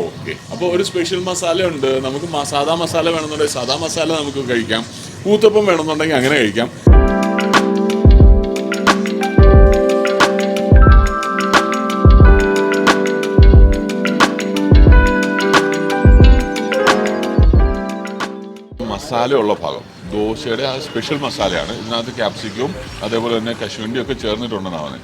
Okay. അപ്പോൾ ഒരു special masala ഉണ്ട്. നമുക്ക് സാധാ മസാല വേണമെന്നുണ്ടെങ്കിൽ സാധാ മസാല നമുക്ക് കഴിക്കാം. ഊത്തപ്പം വേണമെന്നുണ്ടെങ്കിൽ അങ്ങനെ കഴിക്കാം. മസാലയുള്ള ഭാഗം. ദോശയുടെ ആ സ്പെഷ്യൽ മസാലയാണ് ഇതിനകത്ത് ക്യാപ്സിക്കവും അതേപോലെ തന്നെ കശുവണ്ടിയും ഒക്കെ ചേർന്നിട്ടുണ്ടെന്നാണ്.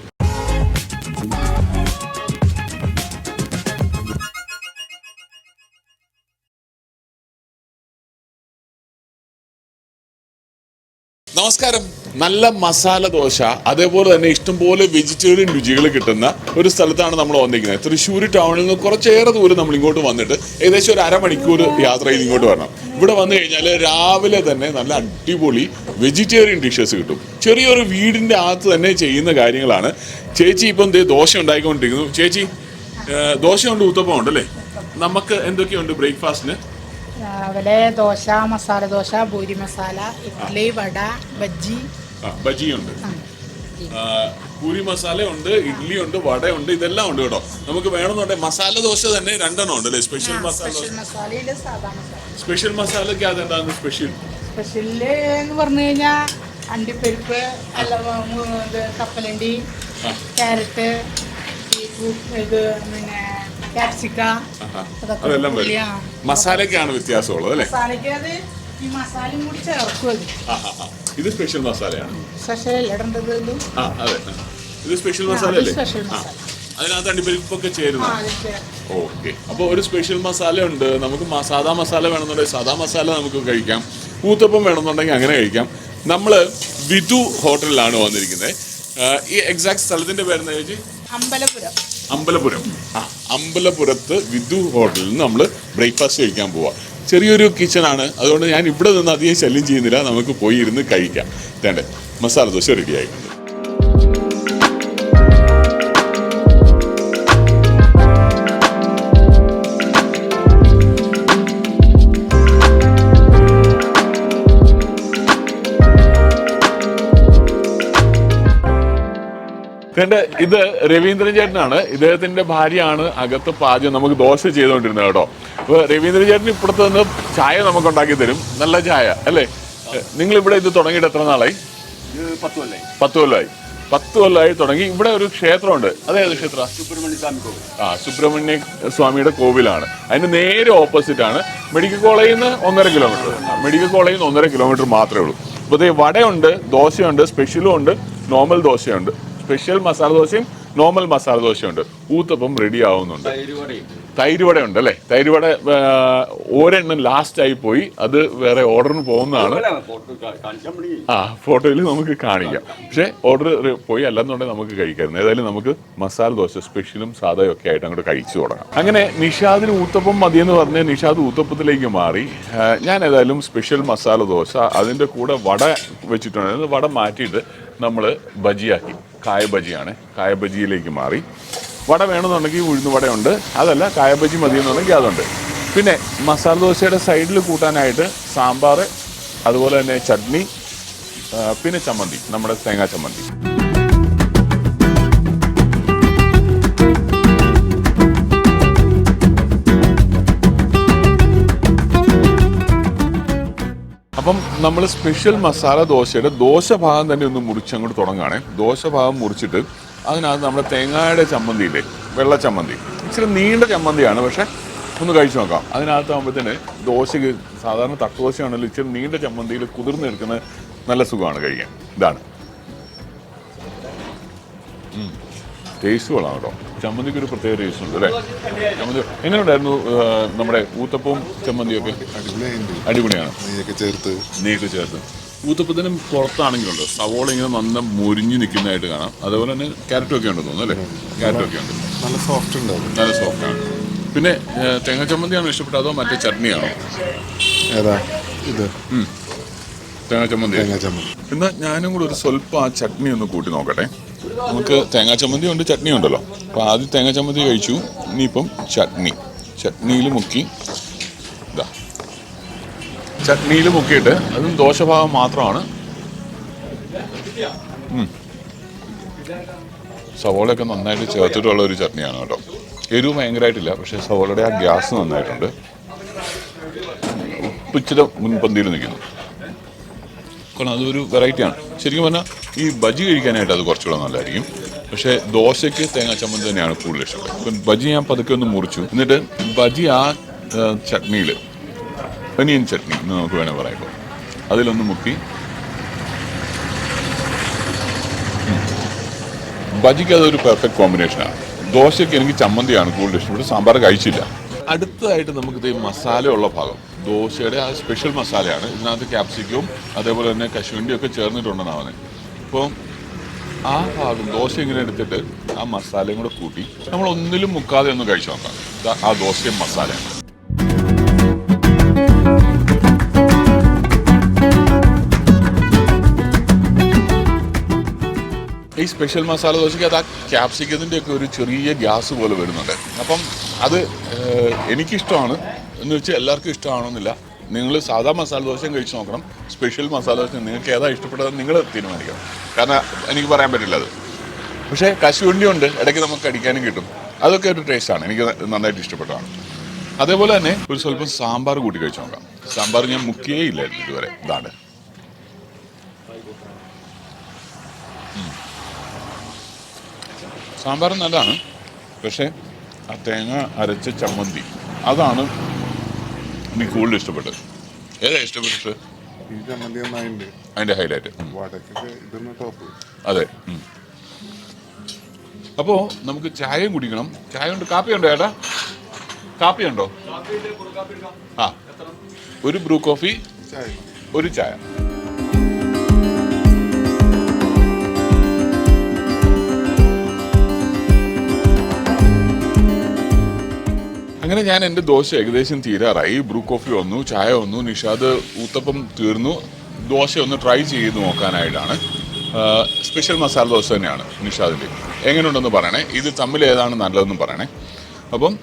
നമസ്കാരം. നല്ല മസാല ദോശ അതേപോലെ തന്നെ ഇഷ്ടംപോലെ വെജിറ്റേറിയൻ രുചികൾ കിട്ടുന്ന ഒരു സ്ഥലത്താണ് നമ്മൾ വന്നിരിക്കുന്നത്. തൃശ്ശൂർ ടൗണിൽ നിന്ന് കുറച്ചേറെ ദൂരം നമ്മൾ ഇങ്ങോട്ട് വന്നിട്ട് ഏകദേശം ഒരു അരമണിക്കൂർ യാത്ര ചെയ്ത് ഇങ്ങോട്ട് വരണം. ഇവിടെ വന്നു കഴിഞ്ഞാൽ രാവിലെ തന്നെ നല്ല അടിപൊളി വെജിറ്റേറിയൻ ഡിഷസ് കിട്ടും. ചെറിയൊരു വീടിന്റെ അകത്ത് തന്നെ ചെയ്യുന്ന കാര്യങ്ങളാണ്. ചേച്ചി ഇപ്പം ദോശ ഉണ്ടാക്കിക്കൊണ്ടിരിക്കുന്നു ചേച്ചി ദോശ ദോശയുണ്ട് ഊത്തപ്പം ഉണ്ടല്ലേ നമുക്ക് എന്തൊക്കെയുണ്ട് ബ്രേക്ക്ഫാസ്റ്റിന് രാവിലെ ദോശ മസാല ദോശ പൂരി മസാല ഇഡ്ഡലി വട ബജ്ജി. ബജിയുണ്ട് പൂരി മസാല ഉണ്ട് ഇഡ്ഡലി ഉണ്ട് വട ഉണ്ട് ഇതെല്ലാം ഉണ്ട് കേട്ടോ. നമുക്ക് വേണമെന്നുണ്ടെങ്കിൽ മസാല ദോശ തന്നെ രണ്ടെണ്ണം ഉണ്ട് അല്ലേ? Special masala special masala. Special മസാലയ്ക്ക് അതെന്താണ് സ്പെഷ്യൽ? സ്പെഷ്യൽ എന്ന് പറഞ്ഞു കഴിഞ്ഞാൽ അണ്ടിപ്പരിപ്പ് അല്ല കപ്പലണ്ടി കാരറ്റ് ക്യാരറ്റ് ഇത് ക്യാപ്സിക്ക അതെല്ലാം വരും. മസാലയ്ക്കാണ് വ്യത്യാസമുള്ളത് അല്ലേ? മസാലയ്ക്ക് അത് ഈ മസാലയും കൂടി ചേർക്കും. ഇത് സ്പെഷ്യൽ മസാലയാണ്. സ്പെഷ്യൽ ഇടേണ്ടത് ഇത്? ആ അതെ. ഇത് സ്പെഷ്യൽ മസാല അല്ലേ. അതിനകത്ത് അണ്ടിപ്പരിപ്പൊക്കെ ചേരുന്നു ഓക്കെ. അപ്പോൾ ഒരു സ്പെഷ്യൽ മസാല ഉണ്ട്. നമുക്ക് സാധാ സാദാ മസാല വേണമെന്നുണ്ടെങ്കിൽ സാധാ മസാല നമുക്ക് കഴിക്കാം. കൂത്തപ്പം വേണമെന്നുണ്ടെങ്കിൽ അങ്ങനെ കഴിക്കാം. നമ്മൾ വിധു ഹോട്ടലിലാണ് വന്നിരിക്കുന്നത്. ഈ എക്സാക്ട് സ്ഥലത്തിന്റെ പേരെന്താ ചേച്ചി? അമ്പലപുരം. അമ്പലപുരം. ആ അമ്പലപുരത്ത് വിദു ഹോട്ടലിൽ നിന്ന് നമ്മൾ ബ്രേക്ക്ഫാസ്റ്റ് കഴിക്കാൻ പോവാം. ചെറിയൊരു കിച്ചണാണ്. അതുകൊണ്ട് ഞാൻ ഇവിടെ നിന്ന് അധികം ശല്യം ചെയ്യുന്നില്ല. നമുക്ക് പോയി ഇരുന്ന് കഴിക്കാം. തേണ്ടേ മസാല ദോശ റെഡി കണ്ട് ഇത് രവീന്ദ്രൻ ചേട്ടനാണ്. ഇദ്ദേഹത്തിന്റെ ഭാര്യയാണ് അകത്ത് പാചകം നമുക്ക് ദോശ ചെയ്തുകൊണ്ടിരുന്നത് കേട്ടോ. അപ്പൊ രവീന്ദ്രൻ ചേട്ടൻ ഇപ്പുറത്ത് നിന്ന് ചായ നമുക്ക് ഉണ്ടാക്കി തരും. നല്ല ചായ അല്ലേ? നിങ്ങൾ ഇവിടെ ഇത് തുടങ്ങിയിട്ട് എത്ര നാളായി? പത്ത് കൊല്ലമായി പത്ത് കൊല്ലമായി തുടങ്ങി. ഇവിടെ ഒരു ക്ഷേത്രമുണ്ട്. അതേത് ക്ഷേത്ര? സുബ്രഹ്മണ്യ സ്വാമി കോവിൽ. ആ സുബ്രഹ്മണ്യ സ്വാമിയുടെ കോവിലാണ്. അതിന് നേരെ ഓപ്പോസിറ്റ് ആണ്. മെഡിക്കൽ കോളേജിൽ നിന്ന് ഒന്നര കിലോമീറ്റർ മെഡിക്കൽ കോളേജിൽ നിന്ന് ഒന്നര കിലോമീറ്റർ മാത്രമേ ഉള്ളൂ. അപ്പോൾ ഇതേ വടയുണ്ട് ദോശയുണ്ട് സ്പെഷ്യലും ഉണ്ട് നോർമൽ ദോശയുണ്ട്. സ്പെഷ്യൽ മസാല ദോശയും നോർമൽ മസാല ദോശയുണ്ട്. ഊത്തപ്പം റെഡി ആവുന്നുണ്ട്. തൈര് വടയും തൈര് വട ഉണ്ട് അല്ലേ? തൈര് വട ആ, ഒരെണ്ണം ലാസ്റ്റ് ആയി പോയി. അത് വേറെ ഓർഡറിന് പോകുന്നതാണ്. ആ ഫോട്ടോയിൽ നമുക്ക് കാണിക്കാം. പക്ഷേ ഓർഡർ പോയി. അല്ലെന്നുണ്ടെങ്കിൽ നമുക്ക് കഴിക്കായിരുന്നു ഏതായാലും നമുക്ക് മസാല ദോശ സ്പെഷ്യലും സാധയും ഒക്കെ ആയിട്ട് അങ്ങോട്ട് കഴിച്ചു തുടങ്ങാം. അങ്ങനെ നിഷാദിന് ഊത്തപ്പം മതിയെന്ന് പറഞ്ഞ് നിഷാദ് ഊത്തപ്പത്തിലേക്ക് മാറി. ഞാൻ ഏതായാലും സ്പെഷ്യൽ മസാല ദോശ അതിന്റെ കൂടെ വട വെച്ചിട്ടുണ്ടായിരുന്നു. വട മാറ്റിയിട്ട് നമ്മൾ ബജിയാക്കി. കായ കായബജിയിലേക്ക് കായ ബജിയിലേക്ക് മാറി. വട വേണമെന്നുണ്ടെങ്കിൽ ഉഴുന്ന് വടയുണ്ട്. അതല്ല കായബജി മതി മതിയെന്നുണ്ടെങ്കിൽ അതുണ്ട്. പിന്നെ മസാല ദോശയുടെ സൈഡിൽ കൂട്ടാനായിട്ട് സാമ്പാർ അതുപോലെ തന്നെ ചട്നി പിന്നെ ചമ്മന്തി നമ്മുടെ തേങ്ങാ ചമ്മന്തി. അപ്പം നമ്മൾ സ്പെഷ്യൽ മസാല ദോശയുടെ ദോശ ഭാഗം തന്നെ ഒന്ന് മുറിച്ച് അങ്ങോട്ട് തുടങ്ങുകയാണേ. ദോശ ഭാഗം മുറിച്ചിട്ട് അതിനകത്ത് നമ്മുടെ തേങ്ങയുടെ ചമ്മന്തിയില്ലേ വെള്ള ചമ്മന്തി. ഇച്ചിരി നീണ്ട ചമ്മന്തിയാണ് പക്ഷെ ഒന്ന് കഴിച്ചു നോക്കാം. അതിനകത്ത് ആകുമ്പോഴത്തേന് ദോശയ്ക്ക് സാധാരണ തട്ടുദോശയാണല്ലോ ഇച്ചിരി നീണ്ട ചമ്മന്തിയിൽ കുതിർന്ന് എടുക്കുന്ന നല്ല സുഖമാണ് കഴിക്കാൻ. ഇതാണ്. ടേസ്റ്റ് കൊള്ളാം കേട്ടോ. ചമ്മന്തിക്ക് ഒരു പ്രത്യേക ടേസ്റ്റ് ഉണ്ട് അല്ലേ? ചമ്മന്തി എങ്ങനെയുണ്ടായിരുന്നു നമ്മുടെ ഊത്തപ്പവും ചമ്മന്തിയൊക്കെ? ഒക്കെ അടിപൊളിയാണ്. നെയ്യൊക്കെ ചേർത്ത്. നെയ്യൊക്കെ ചേർത്ത്. ഊത്തപ്പത്തിനും പുറത്താണെങ്കിലുണ്ട്. സവോള ഇങ്ങനെ നന്ന മുരിഞ്ഞ് നിൽക്കുന്നതായിട്ട് കാണാം. അതേപോലെ തന്നെ ക്യാരറ്റും ഒക്കെ ഉണ്ട് തോന്നുന്നു അല്ലേ? ക്യാരറ്റൊക്കെ ഉണ്ട്. നല്ല സോഫ്റ്റ് ഉണ്ടാവും. നല്ല സോഫ്റ്റ് ആണ്. പിന്നെ തേങ്ങ ചമ്മന്തിയാണോ ഇഷ്ടപ്പെട്ടത് അതോ മറ്റേ ചട്നിയാണോ? ഏതാ? ഇത്. തേങ്ങ ചമ്മന്തി. തേങ്ങ ചമ്മന്തി. എന്നാൽ ഞാനും കൂടെ ഒരു സ്വല്പം ആ ചട്നി ഒന്ന് കൂട്ടി നോക്കട്ടെ. നമുക്ക് തേങ്ങാ ചമ്മന്തി ഉണ്ട് ചട്നി ഉണ്ടല്ലോ. അപ്പോൾ ആദ്യം തേങ്ങാ ചമ്മന്തി കഴിച്ചു. ഇനിയിപ്പം ചട്നി. ചട്നിയിൽ മുക്കി ഇതാ. ചട്നിയിൽ മുക്കിയിട്ട് അതും ദോശഭാഗം മാത്രമാണ്. സവോളയൊക്കെ നന്നായിട്ട് ചേർത്തിട്ടുള്ള ഒരു ചട്നിയാണ് കേട്ടോ. എരിവ് ഭയങ്കരമായിട്ടില്ല പക്ഷേ സവോളയുടെ ആ ഗ്യാസ് നന്നായിട്ടുണ്ട്. ഉപ്പിച്ചിട്ട് മുൻപന്തിയിൽ നിൽക്കുന്നു. കാരണം അതൊരു വെറൈറ്റിയാണ്. ശരിക്കും പറഞ്ഞാൽ ഈ ബജി കഴിക്കാനായിട്ട് അത് കുറച്ചുകൂടെ നല്ലതായിരിക്കും. പക്ഷേ ദോശയ്ക്ക് തേങ്ങാ ചമ്മന്തി തന്നെയാണ് കൂടുതൽ ഇഷ്ടം. ബജി ഞാൻ പതുക്കെ ഒന്ന് മുറിച്ചു. എന്നിട്ട് ബജി ആ ചട്നിയിൽ ഒനിയൻ ചട്നി എന്ന് നമുക്ക് വേണേൽ പറയുമ്പോൾ അതിലൊന്ന് മുക്കി. ബജിക്ക് അതൊരു പെർഫെക്റ്റ് കോമ്പിനേഷനാണ് ദോശയ്ക്ക് എനിക്ക് ചമ്മന്തിയാണ് കൂടുതൽ ഇഷ്ടപ്പെട്ടത് സാമ്പാർ കഴിച്ചില്ല. അടുത്തതായിട്ട് നമുക്ക് ഈ മസാലയുള്ള ഭാഗം. ദോശയുടെ ആ സ്പെഷ്യൽ മസാലയാണ്. ഇതിനകത്ത് ക്യാപ്സിക്കവും അതേപോലെ തന്നെ കശുവണ്ടിയും ഒക്കെ ചേർന്നിട്ടുണ്ടെന്നാണ് അപ്പോൾ ആ ഭാഗം ദോശ ഇങ്ങനെ എടുത്തിട്ട് ആ മസാലയും കൂടെ കൂട്ടി നമ്മൾ ഒന്നിലും മുക്കാതെ ഒന്ന് കഴിച്ചു നോക്കാം. ആ ദോശയും മസാലയും. ഈ സ്പെഷ്യൽ മസാല ദോശയ്ക്ക് അത് ആ ക്യാപ്സിക്കത്തിന്റെ ഒക്കെ ഒരു ചെറിയ ഗ്യാസ് പോലെ വരുന്നുണ്ട്. അപ്പം അത് എനിക്കിഷ്ടമാണ്. എന്ന് വെച്ചാൽ എല്ലാവർക്കും ഇഷ്ടമാണെന്നില്ല. നിങ്ങൾ സാധാ മസാല ദോശയും കഴിച്ച് നോക്കണം. സ്പെഷ്യൽ മസാല ദോശ നിങ്ങൾക്ക് ഏതാ ഇഷ്ടപ്പെട്ടത് നിങ്ങൾ തീരുമാനിക്കണം. കാരണം എനിക്ക് പറയാൻ പറ്റില്ല അത്. പക്ഷേ കശുവണ്ടി ഉണ്ട് ഇടയ്ക്ക് നമുക്ക് അടിക്കാനും കിട്ടും. അതൊക്കെ ഒരു ടേസ്റ്റാണ് എനിക്ക് നന്നായിട്ട് ഇഷ്ടപ്പെട്ടതാണ്. അതേപോലെ തന്നെ ഒരു സ്വല്പം സാമ്പാർ കൂട്ടി കഴിച്ച് നോക്കാം. സാമ്പാർ ഞാൻ മുക്കിയേ ഇല്ലായിരുന്നു ഇതുവരെ. ഇതാണ്. സാമ്പാർ നല്ലതാണ്. പക്ഷേ ആ തേങ്ങ അരച്ച ചമ്മന്തി. അതാണ് എനിക്ക് കൂടുതൽ ഇഷ്ടപ്പെട്ടത് ഏതാ ഇഷ്ടപ്പെട്ടത് അതിന്റെ ഹൈലൈറ്റ് അതെ. അപ്പോ നമുക്ക് ചായയും കുടിക്കണം. ചായ ഉണ്ട് കാപ്പി ഉണ്ടോ ഏട്ടാ കാപ്പി ഉണ്ടോ ആ. ഒരു ബ്രൂ കോഫി ഒരു ചായ. അങ്ങനെ ഞാൻ എന്റെ ദോശ ഏകദേശം തീരാറായി. ബ്രൂ കോഫി വന്നു ചായ വന്നു നിഷാദ് ഊത്തപ്പം തീർന്നു. ദോശ ഒന്ന് ട്രൈ ചെയ്ത് നോക്കാനായിട്ടാണ്. സ്പെഷ്യൽ മസാല ദോശ തന്നെയാണ് നിഷാദിന്റെ എങ്ങനെയുണ്ടെന്ന് പറയണേ. ഇത് തമ്മിൽ ഏതാണ് നല്ലതെന്ന് പറയണേ. അപ്പം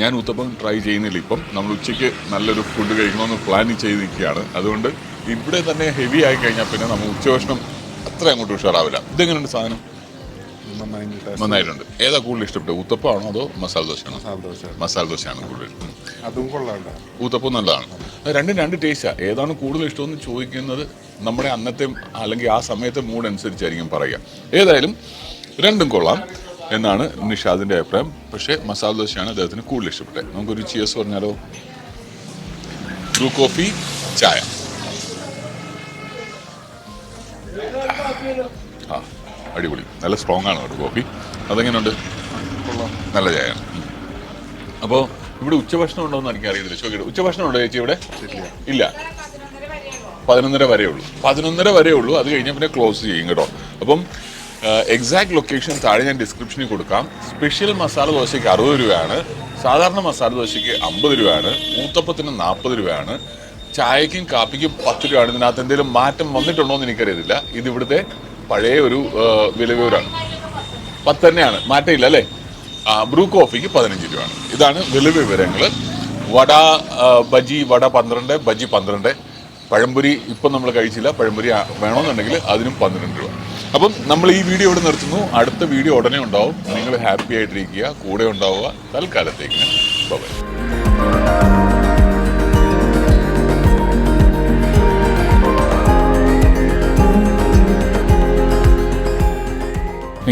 ഞാൻ ഊത്തപ്പം ട്രൈ ചെയ്യുന്നില്ല ഇപ്പം. നമ്മൾ ഉച്ചയ്ക്ക് നല്ലൊരു ഫുഡ് കഴിക്കണമെന്ന് പ്ലാൻ ചെയ്ത് നിൽക്കുകയാണ് അതുകൊണ്ട് ഇവിടെ തന്നെ ഹെവി ആയി കഴിഞ്ഞാൽ പിന്നെ നമ്മൾ ഉച്ചഭക്ഷണം അത്ര അങ്ങോട്ട് ഉഷാറാവില്ല. ഇതെങ്ങനെയുണ്ട് സാധനം. നന്നായിട്ടുണ്ട് ഏതാ കൂടുതൽ ഇഷ്ടപ്പെട്ടത്? ഊത്തപ്പാണോ അതോ മസാല ദോശയാണോ? മസാല ദോശ മസാല ദോശയാണ് കൂടുതൽ അതും കൊള്ളാണ്ട ഊത്തപ്പം നല്ലതാണ്. രണ്ടും രണ്ട് ടേസ്റ്റാണ് ഏതാണ് കൂടുതൽ ഇഷ്ടമെന്ന് ചോദിക്കുന്നത് നമ്മുടെ അന്നത്തെ അല്ലെങ്കിൽ ആ സമയത്തെ മൂഡ് അനുസരിച്ചായിരിക്കും പറയുക. ഏതായാലും രണ്ടും കൊള്ളാം എന്നാണ് നിഷാദിന്റെ അഭിപ്രായം. പക്ഷേ മസാല ദോശയാണ് അദ്ദേഹത്തിന് കൂടുതൽ ഇഷ്ടപ്പെട്ടത്. നമുക്കൊരു ചിയേഴ്സ് പറഞ്ഞാലോ? ബ്രൂ കോഫി ചായ. ആ. അടിപൊളി. നല്ല സ്ട്രോങ് ആണ് ഒരു കോഫി. അതെങ്ങനെയുണ്ട് നല്ല ചായയാണ്. അപ്പോൾ ഇവിടെ ഉച്ചഭക്ഷണം ഉണ്ടോ എന്ന് എനിക്ക് അറിയില്ല ചോദിക്കട്ടെ. ഉച്ചഭക്ഷണം ഉണ്ടോ ചേച്ചി ഇവിടെ? ഇല്ല. പതിനൊന്നര വരെ ഉള്ളൂ. പതിനൊന്നര വരെ ഉള്ളൂ. അത് കഴിഞ്ഞാൽ പിന്നെ ക്ലോസ് ചെയ്യും കേട്ടോ. അപ്പം എക്സാക്ട് ലൊക്കേഷൻ താഴെ ഞാൻ ഡിസ്ക്രിപ്ഷനിൽ കൊടുക്കാം. സ്പെഷ്യൽ മസാല ദോശയ്ക്ക് അറുപത് രൂപയാണ്. സാധാരണ മസാല ദോശയ്ക്ക് അമ്പത് രൂപയാണ്. ഊത്തപ്പത്തിന് നാൽപ്പത് രൂപയാണ്. ചായക്കും കാപ്പിക്കും പത്ത് രൂപയാണ്. ഇതിനകത്ത് എന്തെങ്കിലും മാറ്റം വന്നിട്ടുണ്ടോ എന്ന് എനിക്കറിയത്തില്ല. ഇത് ഇവിടുത്തെ പഴയ ഒരു വിലവിവരാണ്. പത്ത് തന്നെയാണ് മാറ്റമില്ല അല്ലേ? ബ്രൂ കോഫിക്ക് പതിനഞ്ച് രൂപയാണ്. ഇതാണ് വിലവിവരങ്ങൾ വട ബജി വട പന്ത്രണ്ട് ബജി പന്ത്രണ്ട്. പഴംപൊരി ഇപ്പം നമ്മൾ കഴിച്ചില്ല. പഴംപൊരി വേണമെന്നുണ്ടെങ്കിൽ അതിനും പന്ത്രണ്ട് രൂപ. അപ്പം നമ്മൾ ഈ വീഡിയോ ഇവിടെ നിർത്തുന്നു. അടുത്ത വീഡിയോ ഉടനെ ഉണ്ടാവും. നിങ്ങൾ ഹാപ്പി ആയിട്ടിരിക്കുക. കൂടെ ഉണ്ടാവുക. തൽക്കാലത്തേക്ക് ബൈ.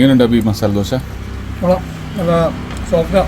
എങ്ങനെയുണ്ട് ഈ മസാല ദോശ? നല്ല സോഫ്റ്റ്